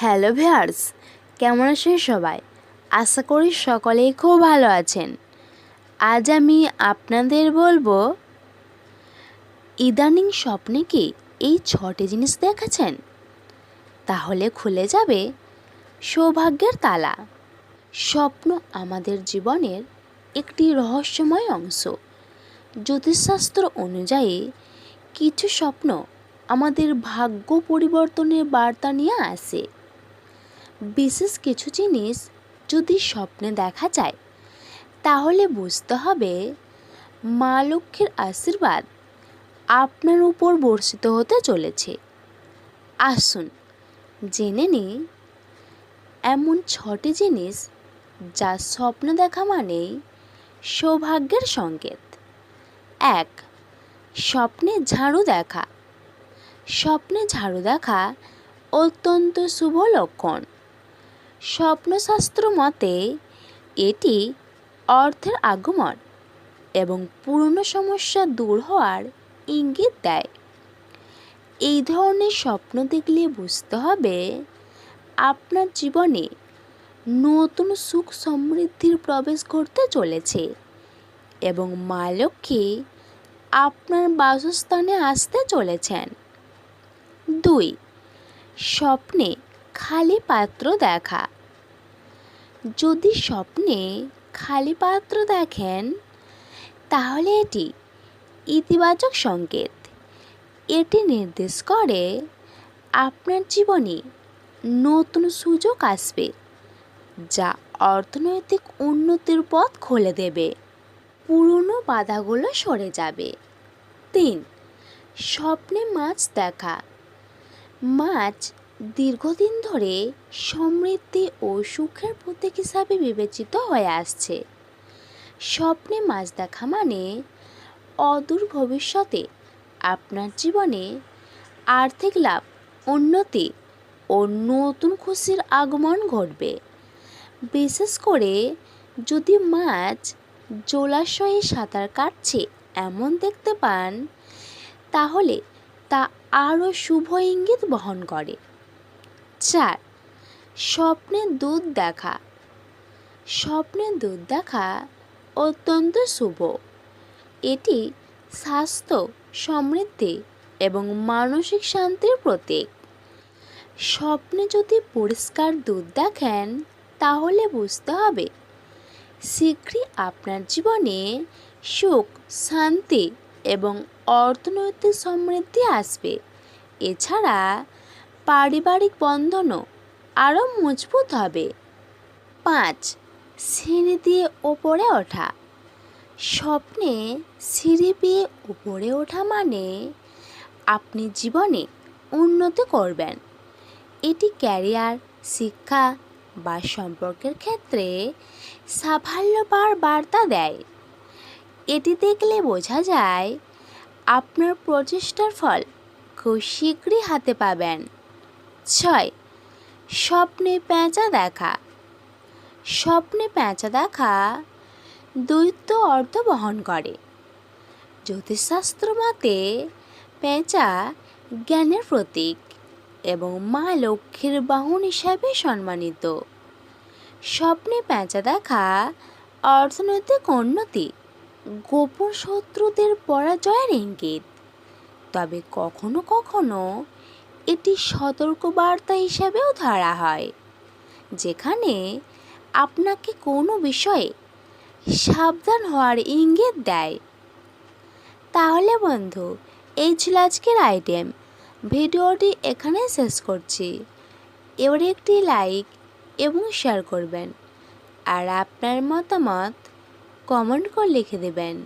Hello viewers কেমন আছেন সবাই? আশা করি সকলেই খুব ভালো আছেন। আজ আমি আপনাদের বলব, ইদানিং স্বপ্নে কি এই ছটি জিনিস দেখেছেন? তাহলে খুলে যাবে সৌভাগ্যের তালা। স্বপ্ন আমাদের জীবনের একটি রহস্যময় অংশ। জ্যোতিষশাস্ত্র অনুযায়ী, কিছু স্বপ্ন আমাদের ভাগ্য পরিবর্তনের বার্তা নিয়ে আসে। বিশেষ কিছু জিনিস যদি স্বপ্নে দেখা যায়, তাহলে বুঝতে হবে মা লক্ষ্মীর আশীর্বাদ আপনার উপর বর্ষিত হতে চলেছে। আসুন, জেনে নিই, এমন ছটি জিনিস যা স্বপ্ন দেখা মানেই সৌভাগ্যের সংকেত। এক, স্বপ্নে ঝাড়ু দেখা। স্বপ্নে ঝাড়ু দেখা অত্যন্ত শুভ লক্ষণ। স্বপ্নশাস্ত্র মতে, এটি অর্থের আগমন এবং পুরনো সমস্যা দূর হওয়ার ইঙ্গিত দেয়। এই ধরনের স্বপ্ন দেখলে বুঝতে হবে, আপনার জীবনে নতুন সুখ সমৃদ্ধির প্রবেশ করতে চলেছে এবং মা লক্ষ্মী আপনার বাসস্থানে আসতে চলেছেন। দুই, স্বপ্নে খালি পাত্র দেখা। যদি স্বপ্নে খালি পাত্র দেখেন, তাহলে এটি ইতিবাচক সংকেত। এটি নির্দেশ করে আপনার জীবনে নতুন সুযোগ আসবে, যা অর্থনৈতিক উন্নতির পথ খুলে দেবে। পুরনো বাধাগুলো সরে যাবে। তিন, স্বপ্নে মাছ দেখা। মাছ দীর্ঘদিন ধরে সমৃদ্ধি ও সুখের প্রতীক হিসাবে বিবেচিত হয়ে আসছে। স্বপ্নে মাছ দেখা মানে অদূর ভবিষ্যতে আপনার জীবনে আর্থিক লাভ, উন্নতি ও নতুন খুশির আগমন ঘটবে। বিশেষ করে যদি মাছ জলাশয়ে সাঁতার কাটছে এমন দেখতে পান, তাহলে তা আরও শুভ ইঙ্গিত বহন করে। চার। স্বপ্নে দুধ দেখা। স্বপ্নে দুধ দেখা অত্যন্ত শুভ। এটি স্বাস্থ্য, সমৃদ্ধি এবং মানসিক শান্তির প্রতীক। স্বপ্নে যদি পরিষ্কার দুধ দেখেন, তাহলে বুঝতে হবে শীঘ্রই আপনার জীবনে সুখ, শান্তি এবং অর্থনৈতিক সমৃদ্ধি আসবে। এছাড়া পারিবারিক বন্ধনও আরও মজবুত হবে। পাঁচ, সিঁড়ি দিয়ে ওপরে ওঠা। স্বপ্নে সিঁড়ি দিয়ে উপরে ওঠা মানে আপনি জীবনে উন্নতি করবেন। এটি ক্যারিয়ার, শিক্ষা বা সম্পর্কের ক্ষেত্রে সাফল্য পাওয়ার বার্তা দেয়। এটি দেখলে বোঝা যায় আপনার প্রচেষ্টার ফল খুব শীঘ্রই হাতে পাবেন। ছয়। স্বপ্নে প্যাঁচা দেখা। স্বপ্নে প্যাঁচা দেখা দ্বৈত অর্থ বহন করে। জ্যোতিষশাস্ত্র মতে প্যাঁচা জ্ঞানের প্রতীক এবং মা লক্ষ্মীর বাহন হিসাবে সম্মানিত। স্বপ্নে প্যাঁচা দেখা অর্থনৈতিক উন্নতি, গোপন শত্রুদের পরাজয়ের ইঙ্গিত। তবে কখনো কখনো এটি সতর্কবার্তা হিসাবেও ধরা হয়, যেখানে আপনাকে কোনো বিষয়ে সাবধান হওয়ার ইঙ্গিত দেয়। তাহলে বন্ধু, এই ছিল আজকের আইটেম। ভিডিওটি এখানে শেষ করছি। এবারে একটি লাইক এবং শেয়ার করবেন। আর আপনার মতামত কমেন্ট করে লিখে দেবেন।